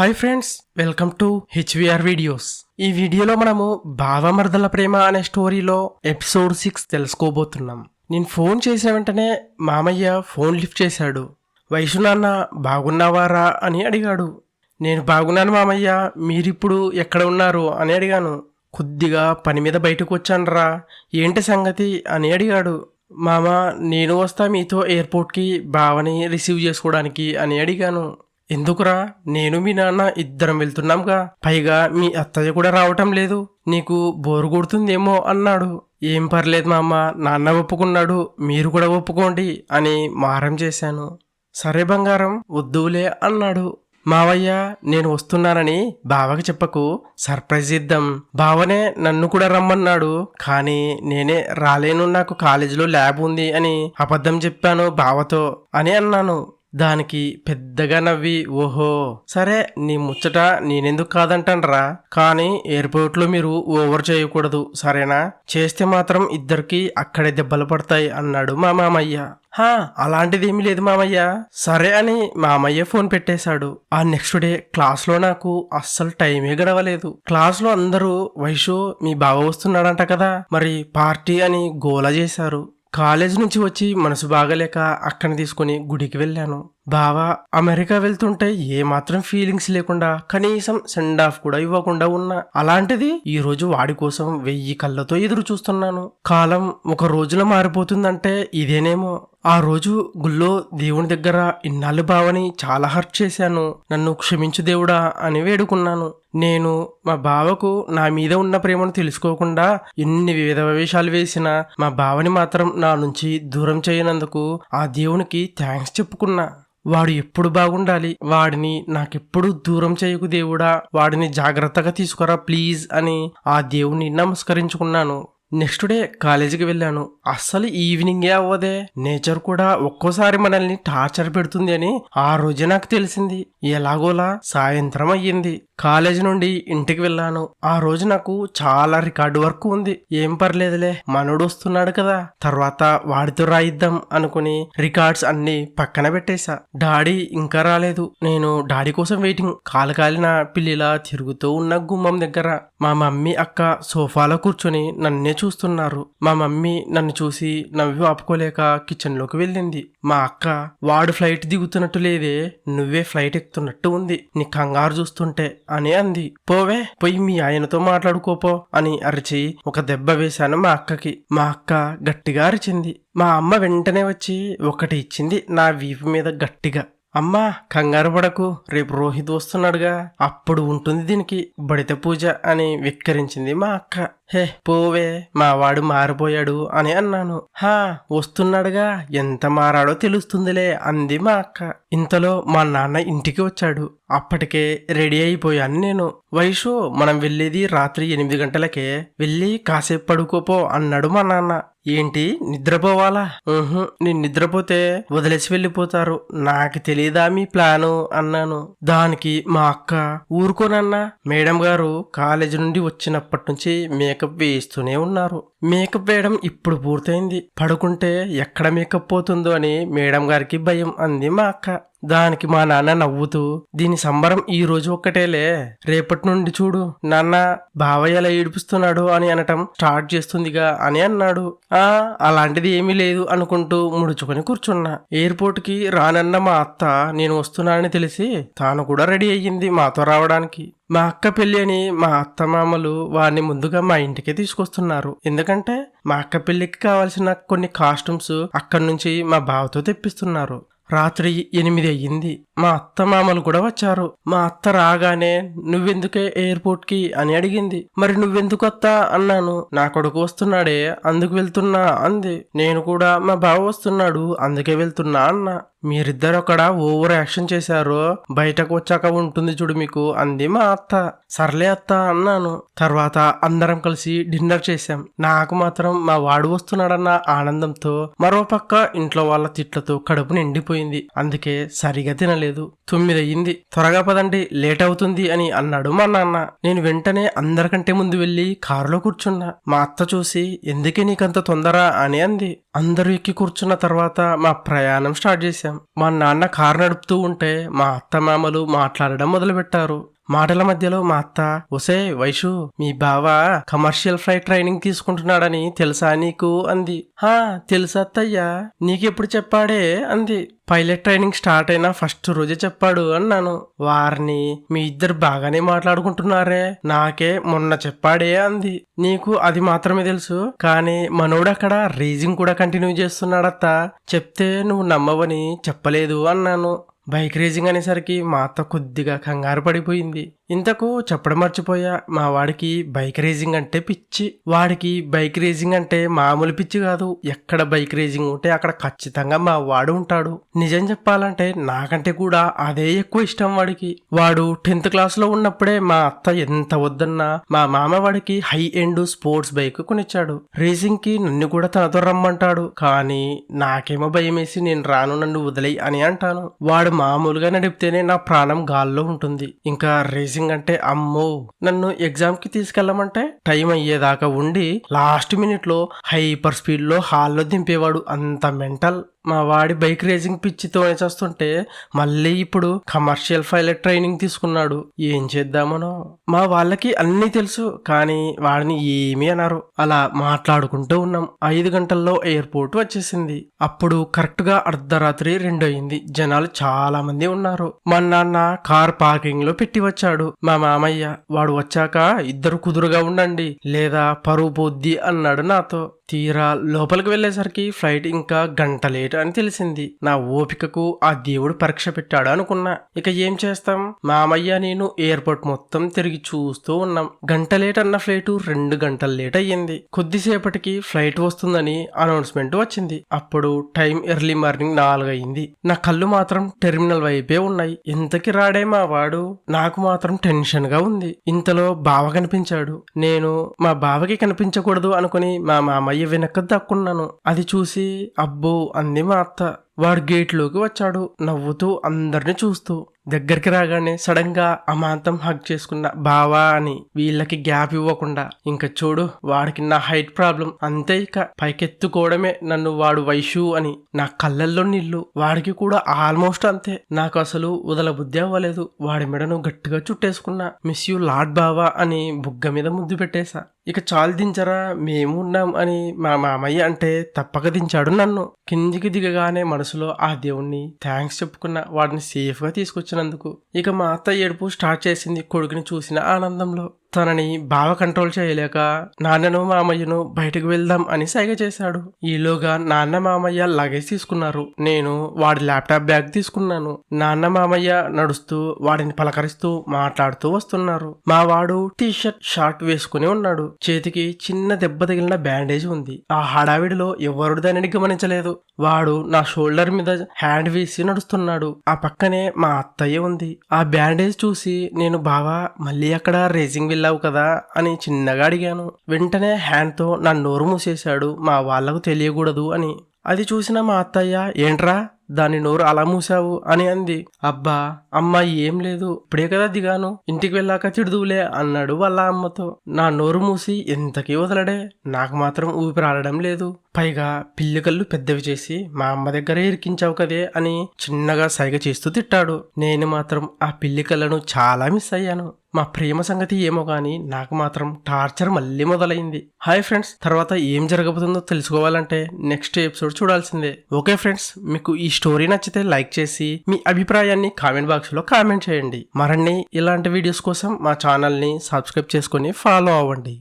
Hi friends welcome to HVR videos ఈ వీడియోలో మనము భావమర్దల ప్రేమ అనే స్టోరీలో ఎపిసోడ్ సిక్స్ తెలుసుకోబోతున్నాం. నేను ఫోన్ చేసిన వెంటనే మామయ్య ఫోన్ లిఫ్ట్ చేశాడు. వైషు నాన్న బాగున్నావారా? అని అడిగాడు. నేను బాగున్నాను మామయ్య మీరిప్పుడు ఎక్కడ ఉన్నారు? అని అడిగాను. కొద్దిగా పని మీద బయటకు వచ్చానురా ఏంటి సంగతి? అని అడిగాడు. మామ నేను వస్తా మీతో ఎయిర్పోర్ట్కి బావని రిసీవ్ చేసుకోవడానికి అని అడిగాను. ఎందుకురా? నేను మీ నాన్న ఇద్దరం వెళ్తున్నాంగా. పైగా మీ అత్తయ్య కూడా రావటం లేదు. నీకు బోరు కొడుతుందేమో అన్నాడు. ఏం పర్లేదు మామ నాన్న ఒప్పుకున్నాడు మీరు కూడా ఒప్పుకోండి అని మారం చేశాను. సరే బంగారం వద్దులే అన్నాడు. మావయ్య నేను వస్తున్నానని బావకి చెప్పకు సర్ప్రైజ్ ఇద్దాం. బావనే నన్ను కూడా రమ్మన్నాడు కానీ నేనే రాలేను నాకు కాలేజీలో ల్యాబ్ ఉంది అని అబద్ధం చెప్పాను బావతో అని అన్నాను. దానికి పెద్దగా నవ్వి ఓహో సరే నీ ముచ్చట నేనెందుకు కాదంటానరా? కానీ ఎయిర్పోర్ట్లో మీరు ఓవర్ చేయకూడదు సరేనా? చేస్తే మాత్రం ఇద్దరికి అక్కడే దెబ్బలు పడతాయి అన్నాడు మా మామయ్య. హా అలాంటిదేమీ లేదు మామయ్య. సరే అని మామయ్య ఫోన్ పెట్టేశాడు. ఆ నెక్స్ట్ డే క్లాస్లో నాకు అస్సలు టైమే గడవలేదు. క్లాస్లో అందరూ వైషు మీ బావ వస్తున్నాడంట కదా మరి పార్టీ అని గోల చేశారు. కాలేజ్ నుంచి వచ్చి మనసు బాగలేక అక్కని తీసుకొని గుడికి వెళ్ళాను. బావా అమెరికా వెళ్తుంటే ఏ మాత్రం ఫీలింగ్స్ లేకుండా కనీసం సెండ్ ఆఫ్ కూడా ఇవ్వకుండా ఉన్నా. అలాంటిది ఈ రోజు వాడి కోసం వెయ్యి కళ్ళతో ఎదురు చూస్తున్నాను. కాలం ఒక రోజులో మారిపోతుందంటే ఇదేనేమో. ఆ రోజు గుళ్ళో దేవుని దగ్గర ఇన్నాళ్ళు బావని చాలా హర్ట్ చేశాను. నన్ను క్షమించు దేవుడా అని వేడుకున్నాను. నేను మా బావకు నా మీద ఉన్న ప్రేమను తెలుసుకోకుండా ఎన్ని వివిధ వేషాలు వేసినా మా బావని మాత్రం నా నుంచి దూరం చేయనందుకు ఆ దేవునికి థ్యాంక్స్ చెప్పుకున్నా. వాడు ఎప్పుడు బాగుండాలి? వాడిని నాకెప్పుడు దూరం చేయకు దేవుడా? వాడిని జాగ్రత్తగా తీసుకురా ప్లీజ్ అని ఆ దేవుణ్ణి నమస్కరించుకున్నాను. నెక్స్ట్ డే కాలేజీకి వెళ్ళాను. అస్సలు ఈవినింగే అవ్వదే. నేచర్ కూడా ఒక్కోసారి మనల్ని టార్చర్ పెడుతుంది అని ఆ రోజే నాకు తెలిసింది. ఎలాగోలా సాయంత్రం అయ్యింది. కాలేజీ నుండి ఇంటికి వెళ్ళాను. ఆ రోజు నాకు చాలా రికార్డు వర్క్ ఉంది. ఏం పర్లేదులే మనోడు వస్తున్నాడు కదా. తర్వాత వాడితో రాయిద్దాం అనుకుని రికార్డ్స్ అన్ని పక్కన పెట్టేశా. డాడీ ఇంకా రాలేదు. నేను డాడీ కోసం వెయిటింగ్ కాలకాలిన పిల్లిలా తిరుగుతూ ఉన్న గుమ్మం దగ్గర. మా మమ్మీ అక్క సోఫాలో కూర్చొని నన్నే చూస్తున్నారు. మా మమ్మీ నన్ను చూసి నవ్వి ఆపుకోలేక కిచెన్లోకి వెళ్ళింది. మా అక్క వాడు ఫ్లైట్ దిగుతున్నట్టు లేదే నువ్వే ఫ్లైట్ ఎక్కుతున్నట్టు ఉంది నీ కంగారు చూస్తుంటే అని అంది. పోవే పోయి మీ ఆయనతో మాట్లాడుకోపో అని అరిచి ఒక దెబ్బ వేశాను మా అక్కకి. మా అక్క గట్టిగా అరిచింది. మా అమ్మ వెంటనే వచ్చి ఒకటి ఇచ్చింది నా వీపు మీద గట్టిగా. అమ్మా కంగారు పడకు. రేపు రోహిత్ వస్తున్నాడుగా. అప్పుడు ఉంటుంది దీనికి బడిత పూజ అని విక్కరించింది మా అక్క. హే పోవే మా వాడు మారిపోయాడు అని అన్నాను. హా వస్తున్నాడుగా. ఎంత మారాడో తెలుస్తుందిలే అంది మా అక్క. ఇంతలో మా నాన్న ఇంటికి వచ్చాడు. అప్పటికే రెడీ అయిపోయాను నేను. వయసు మనం వెళ్ళేది రాత్రి ఎనిమిది గంటలకే. వెళ్ళి కాసేపు పడుకోపో అన్నాడు మా నాన్న. ఏంటి? నిద్రపోవాలా? నేను నిద్రపోతే వదిలేసి వెళ్ళిపోతారు. నాకు తెలియదా మీ ప్లాను అన్నాను. దానికి మా అక్క ఊరుకోనన్నా. మేడం గారు కాలేజీ నుండి వచ్చినప్పటి నుంచి మేకప్ వేస్తూనే ఉన్నారు. మేకప్ వేయడం ఇప్పుడు పూర్తయింది. పడుకుంటే ఎక్కడ మేకప్ పోతుందో అని మేడం గారికి భయం అంది మా అక్క. దానికి మా నాన్న నవ్వుతూ దీని సంబరం ఈ రోజు ఒక్కటేలే. రేపటి నుండి చూడు. నాన్న బావయ్య ఎలా ఏడిపిస్తున్నాడు అని అనటం స్టార్ట్ చేస్తుందిగా అని అన్నాడు. ఆ అలాంటిది ఏమీ లేదు అనుకుంటూ ముడుచుకొని కూర్చున్నా. ఎయిర్పోర్ట్కి రానన్న మా అత్త నేను వస్తున్నానని తెలిసి తాను కూడా రెడీ అయ్యింది మాతో రావడానికి. మా అక్క పెళ్ళి అని మా అత్తమామలు వారిని ముందుగా మా ఇంటికి తీసుకొస్తున్నారు. ఎందుకంటే మా అక్క పెళ్ళికి కావాల్సిన కొన్ని కాస్ట్యూమ్స్ అక్కడి నుంచి మా బావతో తెప్పిస్తున్నారు. రాత్రి ఎనిమిది అయ్యింది. మా అత్త మామలు కూడా వచ్చారు. మా అత్త రాగానే నువ్వెందుకే ఎయిర్పోర్ట్కి? అని అడిగింది. మరి నువ్వెందుకు వస్తా అన్నాను. నా కొడుకు వస్తున్నాడే అందుకు వెళ్తున్నా అంది. నేను కూడా మా బావ వస్తున్నాడు అందుకే వెళ్తున్నా అన్నా. మీరిద్దరు అక్కడ ఓవర్ యాక్షన్ చేశారు బయటకు వచ్చాక ఉంటుంది చూడు మీకు అంది మా అత్త. సర్లే అత్త అన్నాను. తర్వాత అందరం కలిసి డిన్నర్ చేశాం. నాకు మాత్రం మా వాడు వస్తున్నాడన్న ఆనందంతో మరోపక్క ఇంట్లో వాళ్ళ తిట్లతో కడుపు నిండిపోయింది. అందుకే సరిగా తినలేదు. లేదు. తొమ్మిదయ్యింది. త్వరగా పదండి లేట్ అవుతుంది అని అన్నాడు మా నాన్న. నేను వెంటనే అందరికంటే ముందు వెళ్ళి కారులో కూర్చున్నా. మా అత్త చూసి ఎందుకే నీకంత తొందర? అని అంది. అందరూ ఎక్కి కూర్చున్న తర్వాత మా ప్రయాణం స్టార్ట్ చేశాం. మా నాన్న కారు నడుపుతూ ఉంటే మా అత్త మామలు మాట్లాడడం మొదలుపెట్టారు. మాటల మధ్యలో మా అత్త ఒసే వైషు మీ బావ కమర్షియల్ ఫ్లైట్ ట్రైనింగ్ తీసుకుంటున్నాడని తెలుసా నీకు? అంది. హా తెలుసా అత్తయ్యా నీకెప్పుడు చెప్పాడే? అంది. పైలట్ ట్రైనింగ్ స్టార్ట్ అయిన ఫస్ట్ రోజే చెప్పాడు అన్నాను. వారిని మీ ఇద్దరు బాగానే మాట్లాడుకుంటున్నారే నాకే మొన్న చెప్పాడే అంది. నీకు అది మాత్రమే తెలుసు కానీ మనోడు అక్కడ రీజింగ్ కూడా కంటిన్యూ చేస్తున్నాడత్త చెప్తే నువ్వు నమ్మవని చెప్పలేదు అన్నాను. బైక్ రేసింగ్ అనేసరికి మా అత్త కొద్దిగా కంగారు పడిపోయింది. ఇంతకు చెప్పడం మర్చిపోయా మా వాడికి బైక్ రేసింగ్ అంటే పిచ్చి. వాడికి బైక్ రేసింగ్ అంటే మామూలు పిచ్చి కాదు. ఎక్కడ బైక్ రేసింగ్ ఉంటే అక్కడ ఖచ్చితంగా మా వాడు ఉంటాడు. నిజం చెప్పాలంటే నాకంటే కూడా అదే ఎక్కువ ఇష్టం వాడికి. వాడు టెన్త్ క్లాస్లో ఉన్నప్పుడే మా అత్త ఎంత వద్దన్నా మా మామ వాడికి హై ఎండ్ స్పోర్ట్స్ బైక్ కొనిచ్చాడు. రేసింగ్కి నన్ను కూడా తనతో రమ్మంటాడు. కానీ నాకేమో భయం వేసి నేను రాను నన్ను వదిలేయి అని అంటాను. వాడు మామూలుగా నడిపితేనే నా ప్రాణం గాల్లో ఉంటుంది. ఇంకా రేసింగ్ అంటే అమ్మో! నన్ను ఎగ్జామ్కి తీసుకెళ్ళమంటే టైం అయ్యేదాకా ఉండి లాస్ట్ మినిట్లో హైపర్ స్పీడ్లో హాల్లో దింపేవాడు అంత మెంటల్. మా వాడి బైక్ రేసింగ్ పిచ్చితో చేస్తుంటే మళ్ళీ ఇప్పుడు కమర్షియల్ పైలట్ ట్రైనింగ్ తీసుకున్నాడు. ఏం చేద్దామనో? మా వాళ్ళకి అన్నీ తెలుసు కానీ వాడిని ఏమీ అన్నారు అలా మాట్లాడుకుంటూ ఉన్నాం. ఐదు గంటల్లో ఎయిర్పోర్ట్ వచ్చేసింది. అప్పుడు కరెక్ట్గా అర్ధరాత్రి రెండు అయింది జనాలు చాలా మంది ఉన్నారు. మా నాన్న కార్ పార్కింగ్లో పెట్టి వచ్చాడు. మా మామయ్య వాడు వచ్చాక ఇద్దరు కుదురుగా ఉండండి లేదా పరువు పోద్ది అన్నాడు నాతో. తీరా లోపలికి వెళ్ళేసరికి ఫ్లైట్ ఇంకా గంట లేట్ అని తెలిసింది. నా ఓపికకు ఆ దేవుడు పరీక్ష పెట్టాడు అనుకున్నా. ఇక ఏం చేస్తాం? మామయ్య నేను ఎయిర్పోర్ట్ మొత్తం తిరిగి చూస్తూ ఉన్నాం. గంట లేట్ అన్న ఫ్లైట్ రెండు గంటలు లేట్ అయ్యింది. కొద్దిసేపటికి ఫ్లైట్ వస్తుందని అనౌన్స్మెంట్ వచ్చింది. అప్పుడు టైం ఎర్లీ మార్నింగ్ నాలుగు అయింది నా కళ్ళు మాత్రం టెర్మినల్ వైపే ఉన్నాయి. ఇంతకి రాడే మా వాడు. నాకు మాత్రం టెన్షన్గా ఉంది. ఇంతలో బావ కనిపించాడు. నేను మా బావకి కనిపించకూడదు అనుకుని మా మామయ్య వెనక దక్కున్నాను. అది చూసి అబ్బో అంది మా అత్త వాడు గేట్లోకి వచ్చాడు నవ్వుతూ అందరిని చూస్తూ. దగ్గరికి రాగానే సడన్గా అమాంతం హగ్ చేసుకున్న బావా అని వీళ్ళకి గ్యాప్ ఇవ్వకుండా ఇంకా చూడు వాడికి నా హైట్ ప్రాబ్లం అంతే ఇక పైకెత్తుకోవడమే నన్ను వాడు వైషు అని నా కళ్ళల్లో నీళ్ళు వాడికి కూడా ఆల్మోస్ట్ అంతే. నాకు అసలు వదల బుద్ధి అవ్వలేదు. వాడి మెడను గట్టిగా చుట్టేసుకున్నా మిస్ యూ లాడ్ బావా అని బుగ్గ మీద ముద్దు పెట్టేశా. ఇక చాలు దించరా మేము ఉన్నాం అని మా మామయ్య అంటే తప్పక దించాడు నన్ను. కిందికి దిగగానే మనసు మనసులో ఆ దేవుణ్ణి థ్యాంక్స్ చెప్పుకున్న వాడిని సేఫ్గా తీసుకొచ్చినందుకు ఇక మా అత్త ఏడుపు స్టార్ట్ చేసింది కొడుకుని చూసిన ఆనందంలో. తనని బాగా కంట్రోల్ చేయలేక నాన్నను మామయ్యను బయటకు వెళ్దాం అని సైగ చేశాడు. ఈలోగా నాన్న మామయ్య లగేజ్ తీసుకున్నారు. నేను వాడి ల్యాప్టాప్ బ్యాగ్ తీసుకున్నాను. నాన్న మామయ్య నడుస్తూ వాడిని పలకరిస్తూ మాట్లాడుతూ వస్తున్నారు. మా వాడు టీ షర్ట్ షార్ట్ వేసుకుని ఉన్నాడు. చేతికి చిన్న దెబ్బ తగిలిన బ్యాండేజ్ ఉంది. ఆ హడావిడిలో ఎవరు దానిని గమనించలేదు. వాడు నా షోల్డర్ మీద హ్యాండ్ వేసి నడుస్తున్నాడు. ఆ పక్కనే మా అత్తయ్య ఉంది. ఆ బ్యాండేజ్ చూసి నేను బావా మళ్ళీ అక్కడ రేసింగ్ వెళ్ళావు కదా అని చిన్నగా అడిగాను. వెంటనే హ్యాండ్తో నా నోరు మూసేశాడు. మా వాళ్ళకు తెలియకూడదు అని. అది చూసిన మా అత్తయ్య ఏంట్రా? దాని నోరు అలా మూసావు? అని అంది. అబ్బా అమ్మ ఏం లేదు. ఇప్పుడే కదా దిగాను. ఇంటికి వెళ్ళాక తిడుదువులే అన్నాడు వాళ్ళ అమ్మతో. నా నోరు మూసి ఎంతకీ వదలడే? నాకు మాత్రం ఊపిరాడడం లేదు. పైగా పిల్లికల్లు పెద్దవి చేసి మా అమ్మ దగ్గరే ఇరికించావు కదే అని చిన్నగా సైగ చేస్తూ తిట్టాడు. నేను మాత్రం ఆ పిల్లికళ్ళను చాలా మిస్ అయ్యాను. మా ప్రేమ సంగతి ఏమో కానీ నాకు మాత్రం టార్చర్ మళ్ళీ మొదలైంది. హాయ్ ఫ్రెండ్స్ తర్వాత ఏం జరగబోతుందో తెలుసుకోవాలంటే నెక్స్ట్ ఎపిసోడ్ చూడాల్సిందే. ఓకే ఫ్రెండ్స్ మీకు ఈ స్టోరీ నచ్చితే లైక్ చేసి మీ అభిప్రాయాన్ని కామెంట్ బాక్స్లో కామెంట్ చేయండి. మరణి ఇలాంటి వీడియోస్ కోసం మా ఛానల్ని సబ్స్క్రైబ్ చేసుకొని ఫాలో అవ్వండి.